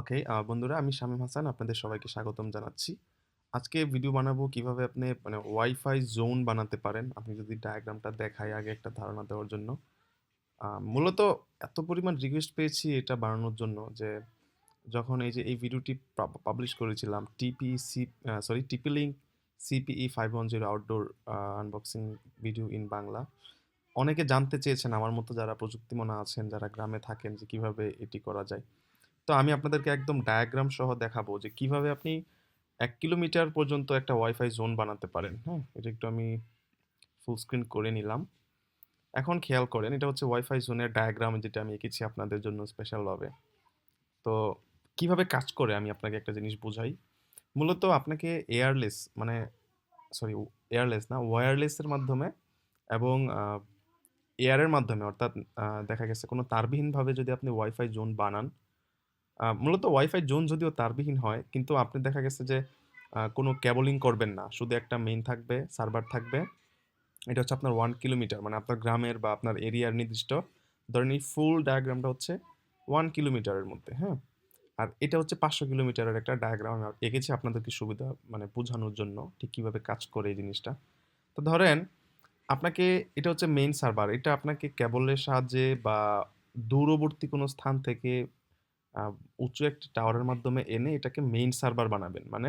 ওকে, বন্ধুরা আমি শামীম হাসান আপনাদের সবাইকে স্বাগতম জানাচ্ছি। আজকে ভিডিও বানাবো কীভাবে আপনি মানে ওয়াইফাই জোন বানাতে পারেন। আপনি যদি ডায়াগ্রামটা দেখাই আগে একটা ধারণা দেওয়ার জন্য। মূলত এত পরিমাণ রিকোয়েস্ট পেয়েছি এটা বানানোর জন্য যে যখন এই যে এই ভিডিওটি পাবলিশ করেছিলাম TP C sorry TP link CPE five one zero outdoor unboxing video in Bangla. অনেকে জানতে চেয়েছেন আমার মতো যারা প্রযুক্তিমনা আছেন, যারা গ্রামে থাকেন যে কীভাবে এটি করা যায়। তো আমি আপনাদেরকে একদম ডায়াগ্রাম সহ দেখাবো যে কীভাবে আপনি এক কিলোমিটার পর্যন্ত একটা ওয়াইফাই জোন বানাতে পারেন। হ্যাঁ? এটা একটু আমি ফুল স্ক্রিন করে নিলাম। এখন খেয়াল করেন, এটা হচ্ছে ওয়াইফাই জোনের ডায়াগ্রাম যেটা আমি এঁকেছি আপনাদের জন্য স্পেশাল স্পেশালভাবে। তো কীভাবে কাজ করে আমি আপনাকে একটা জিনিস বুঝাই। মূলত আপনাকে এয়ারলেস মানে সরি এয়ারলেস না ওয়্যারলেসের মাধ্যমে এবং এয়ারের মাধ্যমে অর্থাৎ দেখা গেছে কোনো তারবিহীনভাবে যদি আপনি ওয়াইফাই জোন বানান মূলত ওয়াইফাই জোন যদিও তারবিহীন হয়, কিন্তু আপনি দেখা গেছে যে কোনো ক্যাবলিং করবেন না। শুধু একটা মেইন থাকবে, সার্ভার থাকবে। এটা হচ্ছে আপনার ওয়ান কিলোমিটার মানে আপনার গ্রামের বা আপনার এরিয়ার নির্দিষ্ট ধরেন এই ফুল ডায়াগ্রামটা হচ্ছে ওয়ান কিলোমিটারের মধ্যে, হ্যাঁ? আর এটা হচ্ছে ৫০০ কিলোমিটারের একটা ডায়াগ্রাম আমি এঁকেছি আপনাদেরকে সুবিধা মানে বোঝানোর জন্য ঠিক কীভাবে কাজ করে এই জিনিসটা। তো ধরেন আপনাকে এটা হচ্ছে মেইন সার্ভার। এটা আপনাকে কেবলের সাহায্যে বা দূরবর্তী কোনো স্থান থেকে উঁচু একটি টাওয়ারের মাধ্যমে এনে এটাকে মেইন সার্ভার বানাবেন। মানে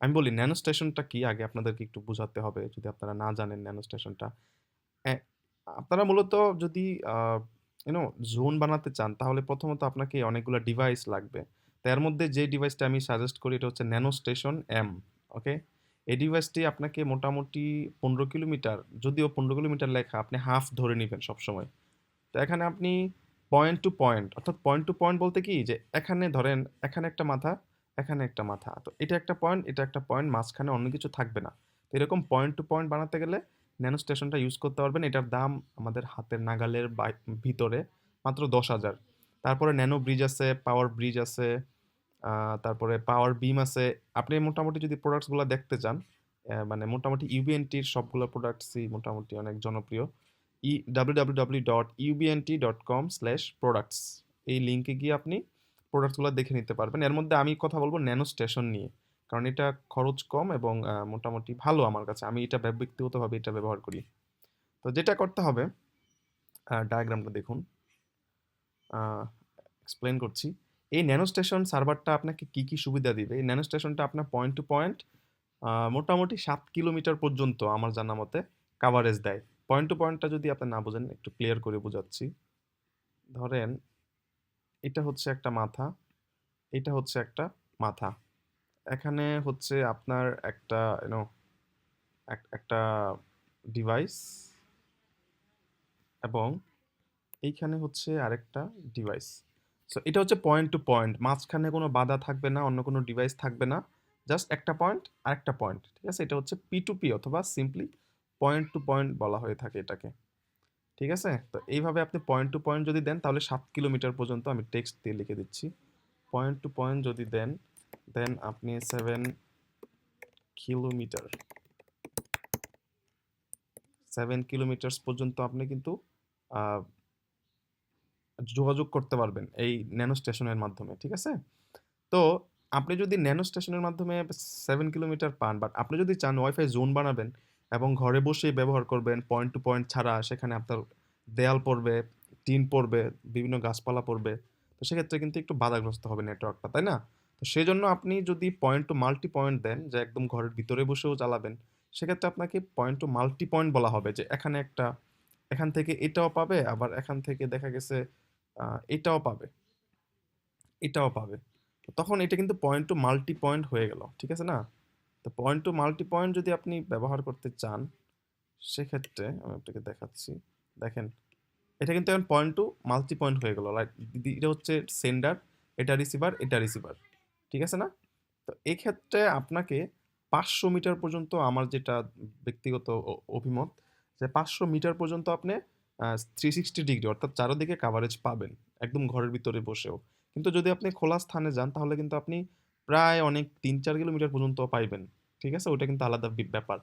আমি বলি ন্যানো স্টেশনটা কি আগে আপনাদেরকে একটু বোঝাতে হবে যদি আপনারা না জানেন ন্যানো স্টেশনটা। আপনারা মূলত যদি আ ইউ নো জোন বানাতে চান তাহলে প্রথমত আপনাকে অনেকগুলো ডিভাইস লাগবে। তার মধ্যে যে ডিভাইসটা আমি সাজেস্ট করি এটা হচ্ছে ন্যানো স্টেশন এম, ওকে? এই ডিভাইসটি আপনাকে মোটামুটি ১৫ কিলোমিটার যদিও ১৫ কিলোমিটার লেখা আপনি হাফ ধরে নেবেন সবসময়। তো এখানে আপনি পয়েন্ট টু পয়েন্ট অর্থাৎ পয়েন্ট টু পয়েন্ট বলতে কি যে এখানে ধরেন এখানে একটা মাথা, এখানে একটা মাথা। তো এটা একটা পয়েন্ট, এটা একটা পয়েন্ট মাঝখানে অন্য কিছু থাকবে না। তো এরকম পয়েন্ট টু পয়েন্ট বানাতে গেলে ন্যানো স্টেশনটা ইউজ করতে পারবেন। এটার দাম আমাদের হাতের নাগালের ভিতরে মাত্র ১০,০০০ তারপরে ন্যানো ব্রিজ আছে, পাওয়ার ব্রিজ আছে, তারপরে পাওয়ার বিম আছে। আপনি মোটামুটি যদি প্রোডাক্টসগুলা দেখতে চান, মানে মোটামুটি ইউবিএনটির সবগুলো প্রোডাক্টসই মোটামুটি অনেক জনপ্রিয়। ই www.ubnt.com/products এই লিঙ্কে গিয়ে আপনি প্রোডাক্টসগুলা দেখে নিতে পারবেন। এর মধ্যে আমি কথা বলব ন্যানো স্টেশন নিয়ে। কারণ এটা খরচ কম এবং মোটামুটি ভালো আমার কাছে। আমি এটা ব্যক্তিগতভাবে এটা ব্যবহার করি। তো যেটা করতে হবে ডায়াগ্রামটা দেখুন। এক্সপ্লেন করছি। এই ন্যানো স্টেশন সার্ভারটা আপনাকে কি, কি সুবিধা দিবে? এই ন্যানো স্টেশনটা আপনার পয়েন্ট টু পয়েন্ট মোটামুটি সাত কিলোমিটার পর্যন্ত আমার জানা মতে কাভারেজ দেয়। পয়েন্ট টু পয়েন্টটা যদি আপনি না বোঝেন একটু ক্লিয়ার করে বোঝাচ্ছি ধরেন এটা হচ্ছে একটা মাথা, এটা হচ্ছে একটা মাথা। এখানে হচ্ছে আপনার একটা ইউ নো এক একটা ডিভাইস এবং এইখানে হচ্ছে আরেকটা ডিভাইস। সো এটা হচ্ছে পয়েন্ট টু পয়েন্ট। মাঝখানে কোনো বাধা থাকবে না, অন্য কোনো ডিভাইস থাকবে না। জাস্ট একটা পয়েন্ট আরেকটা পয়েন্ট। ঠিক আছে? এটা হচ্ছে P2P অথবা সিম্পলি পয়েন্ট টু পয়েন্ট বলা হয়ে থাকে এটাকে। ঠিক আছে? তো এইভাবে আপনি পয়েন্ট টু পয়েন্ট যদি দেন তাহলে ৭ কিলোমিটার পর্যন্ত আমি টেক্সট দিয়ে লিখে দিচ্ছি। পয়েন্ট টু পয়েন্ট যদি দেন, দেন আপনি 7 কিলোমিটার 7 কিলোমিটারস পর্যন্ত আপনি কিন্তু যোগাযোগ করতে পারবেন এই ন্যানো স্টেশনের মাধ্যমে। ঠিক আছে? তো আপনি যদি ন্যানো স্টেশনের মাধ্যমে 7 কিলোমিটার পান বাট আপনি যদি চান ওয়াইফাই জোন বানাবেন এবং ঘরে বসেই ব্যবহার করবেন পয়েন্ট টু পয়েন্ট ছাড়া সেখানে আপনার দেয়াল পড়বে, টিন পড়বে, বিভিন্ন গাছপালা পড়বে। তো সেক্ষেত্রে কিন্তু একটু বাধাগ্রস্ত হবে নেটওয়ার্কটা, তাই না? তো সেই জন্য আপনি যদি পয়েন্ট টু মাল্টি পয়েন্ট দেন যে একদম ঘরের ভিতরে বসেও চালাবেন, সেক্ষেত্রে আপনাকে পয়েন্ট টু মাল্টি পয়েন্ট বলা হবে যে এখানে একটা, এখান থেকে এটাও পাবে আবার এখান থেকে দেখা গেছে এটাও পাবে। এটাও পাবে। তখন এটা কিন্তু পয়েন্ট টু মাল্টি পয়েন্ট হয়ে গেল। ঠিক আছে না? তো পয়েন্ট টু মাল্টি পয়েন্ট যদি আপনি ব্যবহার করতে চান, সেক্ষেত্রে আমি আপনাকে দেখাচ্ছি। দেখেন, এটা কিন্তু এখন পয়েন্ট টু মাল্টি পয়েন্ট হয়ে গেল। রাইট? এটা হচ্ছে সেন্ডার, এটা রিসিভার, এটা রিসিভার। ঠিক আছে না? তো এক্ষেত্রে আপনাকে ৫০০ মিটার পর্যন্ত আমার যেটা ব্যক্তিগত অভিমত যে ৫০০ মিটার পর্যন্ত আপনি থ্রি সিক্সটি ডিগ্রি অর্থাৎ চারদিকে কাভারেজ পাবেন। একদম ঘরের ভিতরে বসেও। কিন্তু যদি আপনি খোলা স্থানে যান তাহলে কিন্তু আপনি প্রায় অনেক ৩-৪ কিলোমিটার পর্যন্ত পাইবেন। ঠিক আছে? ওটা কিন্তু আলাদা ব্যাপার।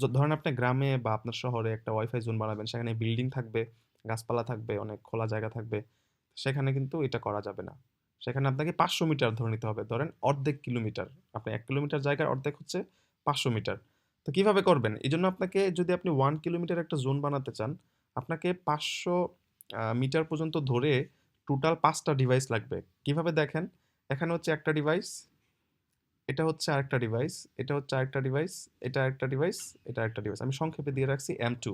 তো ধরেন আপনি গ্রামে বা আপনার শহরে একটা ওয়াইফাই জোন বানাবেন। সেখানে বিল্ডিং থাকবে, গাছপালা থাকবে, অনেক খোলা জায়গা থাকবে। সেখানে কিন্তু এটা করা যাবে না। সেখানে আপনাকে পাঁচশো মিটার ধরে নিতে হবে ধরেন অর্ধেক কিলোমিটার আপনি এক কিলোমিটার জায়গার অর্ধেক হচ্ছে পাঁচশো মিটার তো কীভাবে করবেন এই জন্য আপনাকে যদি আপনি ওয়ান কিলোমিটার একটা জোন বানাতে চান আপনাকে পাঁচশো মিটার পর্যন্ত ধরে টোটাল পাঁচটা ডিভাইস লাগবে কীভাবে দেখেন এখানে হচ্ছে একটা ডিভাইস এটা হচ্ছে আরেকটা ডিভাইস এটা হচ্ছে আরেকটা ডিভাইস এটা একটা ডিভাইস এটা একটা ডিভাইস আমি সংক্ষেপে দিয়ে রাখছি এম টু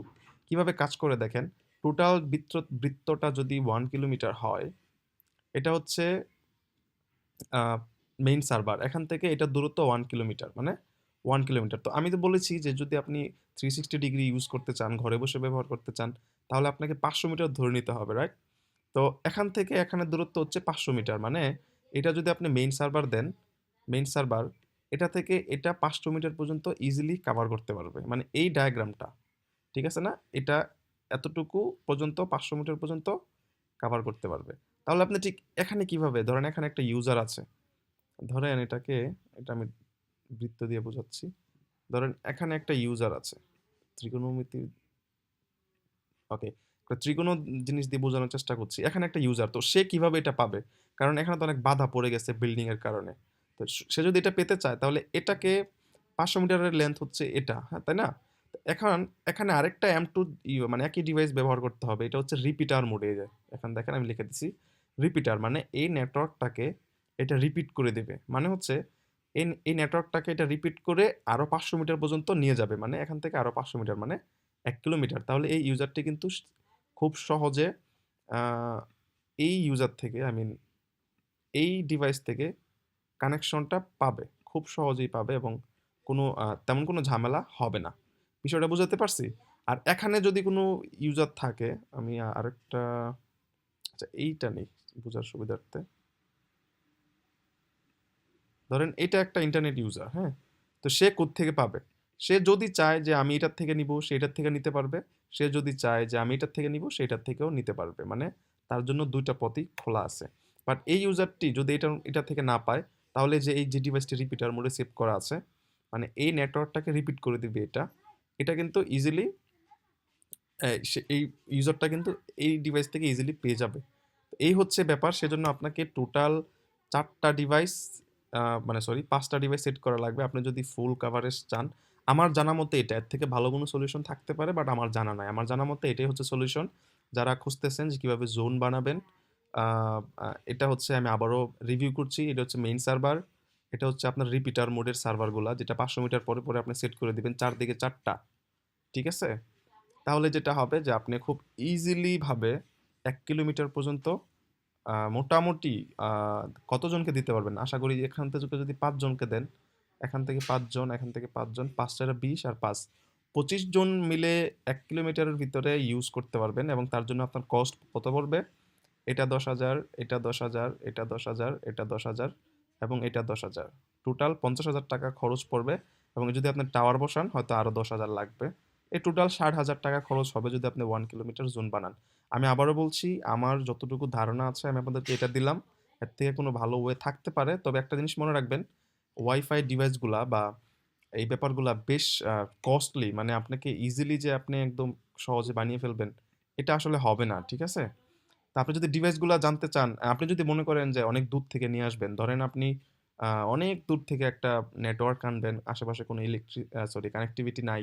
কীভাবে কাজ করে দেখেন টোটাল বৃত্ত, বৃত্তটা যদি ওয়ান কিলোমিটার হয়, এটা হচ্ছে মেইন সার্ভার এখান থেকে এটা দূরত্ব ওয়ান কিলোমিটার মানে ওয়ান কিলোমিটার তো আমি তো বলেছি যে যদি আপনি থ্রি সিক্সটি ডিগ্রি ইউজ করতে চান, ঘরে বসে ব্যবহার করতে চান, তাহলে আপনাকে পাঁচশো মিটার ধরে নিতে হবে রাইট তো এখান থেকে এখানে দূরত্ব হচ্ছে পাঁচশো মিটার মানে এটা যদি আপনি মেইন সার্ভার দেন মেইন সার্ভার এটা থেকে এটা পাঁচশো মিটার পর্যন্ত ইজিলি কাভার করতে পারবে। মানে এই ডায়াগ্রামটা ঠিক আছে না? এটা এতটুকু পর্যন্ত পাঁচশো মিটার পর্যন্ত কাভার করতে পারবে। তাহলে আপনি ঠিক এখানে কীভাবে? ধরেন এখানে একটা ইউজার আছে। ধরেন এটাকে, এটা আমি বৃত্ত দিয়ে বোঝাচ্ছি। ধরেন এখানে একটা ইউজার আছে। ত্রিকোণমিতি ওকে ত্রিকোণ জিনিস দিয়ে বোঝানোর চেষ্টা করছি। এখানে একটা ইউজার তো সে কীভাবে এটা পাবে? কারণ এখানে তো অনেক বাধা পড়ে গেছে বিল্ডিংয়ের কারণে। তো সে যদি এটা পেতে চায়, তাহলে এটাকে পাঁচশো মিটারের লেন্থ হচ্ছে এটা হ্যাঁ তাই না? এখন, এখানে আরেকটা এম টু মানে একই ডিভাইস ব্যবহার করতে হবে, এটা হচ্ছে রিপিটার মোডে যায় এখন দেখেন আমি লিখে দিচ্ছি রিপিটার মানে এই নেটওয়ার্কটাকে এটা রিপিট করে দেবে। মানে হচ্ছে, এই এই নেটওয়ার্কটাকে এটা রিপিট করে আরও পাঁচশো মিটার পর্যন্ত নিয়ে যাবে মানে এখান থেকে আরও পাঁচশো মিটার মানে এক কিলোমিটার। তাহলে এই ইউজারটি কিন্তু খুব সহজে এই ইউজার থেকে আই মিন এই ডিভাইস থেকে কানেকশনটা পাবে, খুব সহজেই পাবে এবং কোনো তেমন কোনো ঝামেলা হবে না। বিষয়টা বুঝাতে পারছি? আর এখানে যদি কোনো ইউজার থাকে, আমি আরেকটা আচ্ছা এইটা নেই বোঝার সুবিধার্থে। ধরেন এটা একটা ইন্টারনেট ইউজার হ্যাঁ? তো সে থেকে পাবে? সে যদি চায় যে আমি এটার থেকে নিব, সে এটার থেকে নিতে পারবে। সে যদি চায় যে আমি এটার থেকে নিব সেটার থেকেও নিতে পারবে। মানে তার জন্য দুইটা পথই খোলা আছে। বাট এই ইউজারটি যদি এটা এটা থেকে না পায় তাহলে যে এই যে ডিভাইসটি রিপিটার মোডে সেভ করা আছে মানে এই নেটওয়ার্কটাকে রিপিট করে দিবে এটা এটা কিন্তু ইজিলি সে, এই ইউজারটা কিন্তু এই ডিভাইস থেকে ইজিলি পেয়ে যাবে। এই হচ্ছে ব্যাপার, সেজন্য আপনাকে টোটাল চারটা ডিভাইস মানে সরি পাঁচটা ডিভাইস সেট করা লাগবে। আপনি যদি ফুল কাভারেজ চান, আমার জানা মতে এটা, এর থেকে ভালো কোনো সলিউশন থাকতে পারে বাট আমার জানা নাই। আমার জানা মতে এটাই হচ্ছে সলিউশন যারা খুঁজতেছেন যে কীভাবে জোন বানাবেন এটা হচ্ছে আমি আবারও রিভিউ করছি, এটা হচ্ছে মেইন সার্ভার এটা হচ্ছে আপনার রিপিটার মোডের সার্ভারগুলো যেটা পাঁচশো মিটার পরে পরে আপনি সেট করে দিবেন চারদিকে চারটা, ঠিক আছে? তাহলে যেটা হবে যে আপনি খুব ইজিলিভাবে এক কিলোমিটার পর্যন্ত মোটামুটি কতজনকে দিতে পারবেন? আশা করি এখান থেকে যদি পাঁচজনকে দেন, এখান থেকে পাঁচজন, এখান থেকে পাঁচজন পাঁচটা বিশ আর পাঁচ, পঁচিশ জন মিলে এক কিলোমিটারের ভিতরে ইউজ করতে পারবেন এবং তার জন্য আপনার কস্ট কত পড়বে? এটা দশ হাজার, এটা দশ হাজার, এটা দশ হাজার, এটা দশ হাজার এবং এটা দশ হাজার। টোটাল পঞ্চাশ হাজার টাকা খরচ পড়বে এবং যদি আপনি টাওয়ার বসান, হয়তো আরও দশ হাজার লাগবে। এই টোটাল ষাট হাজার টাকা খরচ হবে যদি আপনি ওয়ান কিলোমিটার জোন বানান। আমি আবারও বলছি, আমার যতটুকু ধারণা আছে, আমি আপনাদেরকে এটা দিলাম। এর থেকে কোনো ভালো ওয়ে থাকতে পারে। তবে একটা জিনিস মনে রাখবেন ওয়াইফাই ডিভাইসগুলা বা এই ব্যাপারগুলা বেশ কস্টলি মানে আপনাকে ইজিলি যে আপনি একদম সহজে বানিয়ে ফেলবেন, এটা আসলে হবে না, ঠিক আছে? আপনি যদি ডিভাইসগুলো জানতে চান আপনি যদি মনে করেন যে অনেক দূর থেকে নিয়ে আসবেন, ধরেন আপনি অনেক দূর থেকে একটা নেটওয়ার্ক আনবেন, আশেপাশে কোনো ইলেকট্রিক সরি কানেক্টিভিটি নাই,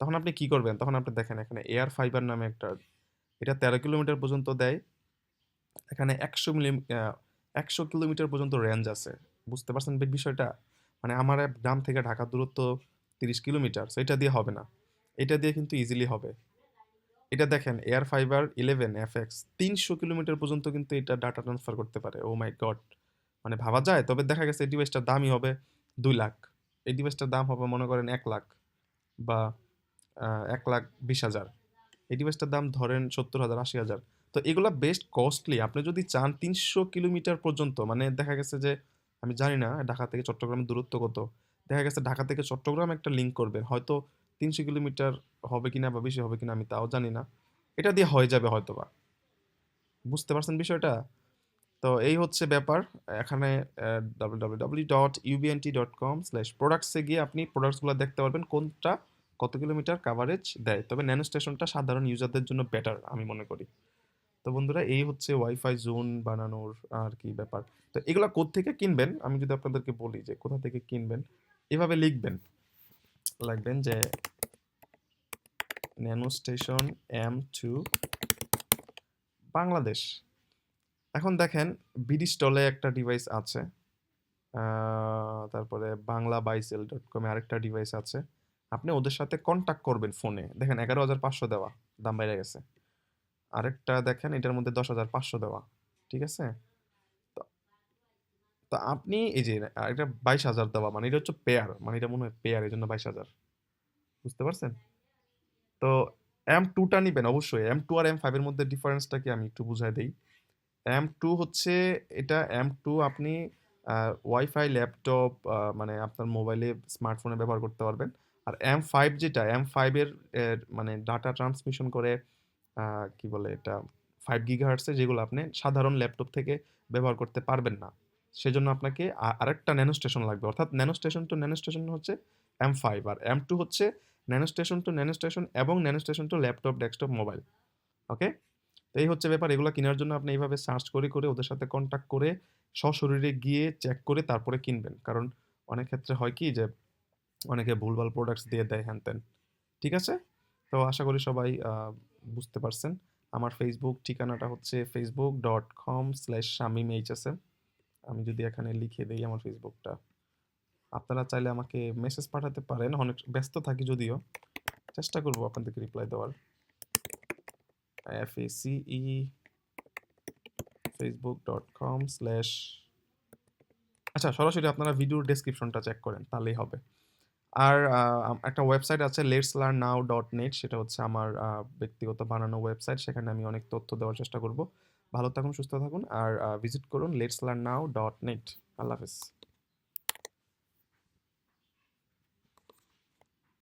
তখন আপনি কি করবেন? তখন আপনি দেখেন এখানে এয়ার ফাইবার নামে একটা, এটা তেরো কিলোমিটার পর্যন্ত দেয়, এখানে একশো মিলি একশো কিলোমিটার পর্যন্ত রেঞ্জ আছে। বুঝতে পারছেন বিষয়টা? মানে আমার গ্রাম থেকে ঢাকার দূরত্ব তিরিশ কিলোমিটার, সেটা দিয়ে হবে না। এটা দিয়ে কিন্তু ইজিলি হবে। এটা দেখেন air fiber eleven F X তিনশো কিলোমিটার পর্যন্ত কিন্তু এটা ডাটা ট্রান্সফার করতে পারে। ও মাই গড মানে ভাবা যায়? তবে দেখা গেছে এই ডিভাইসটার দামই হবে দুই লাখ। এই ডিভাইসটার দাম হবে, মনে করেন, এক লাখ বা এক লাখ বিশ হাজার। এই ডিভাইসটার দাম ধরেন সত্তর হাজার, আশি হাজার। তো এগুলো বেস্ট কস্টলি আপনি যদি চান তিনশো কিলোমিটার পর্যন্ত মানে দেখা গেছে যে, আমি জানি না, ঢাকা থেকে চট্টগ্রামের দূরত্ব কত। দেখা গেছে ঢাকা থেকে চট্টগ্রাম একটা লিঙ্ক করবেন। হয়তো তিনশো কিলোমিটার হবে কিনা বা বেশি হবে কিনা আমি তাও জানি না। এটা দিয়ে হয়ে যাবে হয়তো বা বুঝতে পারছেন বিষয়টা? তো এই হচ্ছে ব্যাপার। এখানে W W W dot UBNT dot com slash প্রোডাক্টসে গিয়ে আপনি প্রোডাক্টসগুলো দেখতে পারবেন, কোনটা কত কিলোমিটার কাভারেজ দেয়। তবে ন্যানো স্টেশনটা সাধারণ ইউজারদের জন্য বেটার আমি মনে করি। তো বন্ধুরা, এই হচ্ছে ওয়াইফাই জোন বানানোর আর কি ব্যাপার। তো এগুলা কোত্থেকে কিনবেন? আমি যদি আপনাদেরকে বলি যে কোথা থেকে কিনবেন, এভাবে লিখবেন। লিখবেন যে nano station M two Bangladesh. এখন দেখেন বিডি স্টলে একটা ডিভাইস আছে তারপরে বাংলা বাইসেল ডট কমে আরেকটা ডিভাইস আছে। আপনি ওদের সাথে কন্ট্যাক্ট করবেন ফোনে দেখেন এগারো হাজার পাঁচশো দেওয়া, দাম বেড়ে গেছে। আরেকটা দেখেন এটার মধ্যে দশ হাজার পাঁচশো দেওয়া, ঠিক আছে? তো আপনি এই যে আরেকটা বাইশ হাজার দেওয়া মানে এটা হচ্ছে পেয়ার মানে এটা মনে হয় পেয়ার এই জন্য বাইশ হাজার। বুঝতে পারছেন? তো এম টুটা নিবেন অবশ্যই। এম টু আর এম ফাইভের মধ্যে ডিফারেন্সটা কি আমি একটু বুঝাই দিই। এম টু হচ্ছে, এটা এম টু আপনি ওয়াইফাই ল্যাপটপ মানে আপনার মোবাইলে স্মার্টফোনে ব্যবহার করতে পারবেন। আর এম ফাইভ যেটা এম ফাইভের মানে ডাটা ট্রান্সমিশন করে কি বলে এটা ফাইভ গিগাহার্টসে যেগুলো আপনি সাধারণ ল্যাপটপ থেকে ব্যবহার করতে পারবেন না। সেজন্য আপনাকে আরেকটা ন্যানো স্টেশন লাগবে। অর্থাৎ nano station to nano station হচ্ছে এম ফাইভ আর এম টু হচ্ছে nano station to nano station এবং nano station to laptop, desktop, mobile. Okay? তো এই হচ্ছে ব্যাপার। এগুলো কেনার জন্য আপনি এইভাবে সার্চ করে করে ওদের সাথে কন্ট্যাক্ট করে সশরীরে গিয়ে চেক করে তারপরে কিনবেন। কারণ অনেক ক্ষেত্রে হয় কি যে অনেকে ভুলভাল প্রোডাক্টস দিয়ে দেয় হ্যান ত্যান ঠিক আছে? তো আশা করি সবাই বুঝতে পারছেন। আমার ফেসবুক ঠিকানাটা হচ্ছে Facebook dot com slash Shamim HSM আমি যদি এখানে লিখে দিই আমার ফেসবুকটা আপনারা চাইলে আমাকে মেসেজ পাঠাতে পারেন, অনেক ব্যস্ত থাকি যদিও। চেষ্টা করব আপনাদেরকে রিপ্লাই দেওয়ার। এফ এ সিই ফেসবুক ডট কম স্ল্যাশ আচ্ছা সরাসরি আপনারা ভিডিওর ডেসক্রিপশনটা চেক করেন, তাহলেই হবে। আর একটা ওয়েবসাইট আছে let's learn now dot net সেটা হচ্ছে আমার ব্যক্তিগত বানানো ওয়েবসাইট সেখানে আমি অনেক তথ্য দেওয়ার চেষ্টা করব। ভালো থাকুন সুস্থ থাকুন আর ভিজিট করুন let's learn now dot net Allah Hafiz.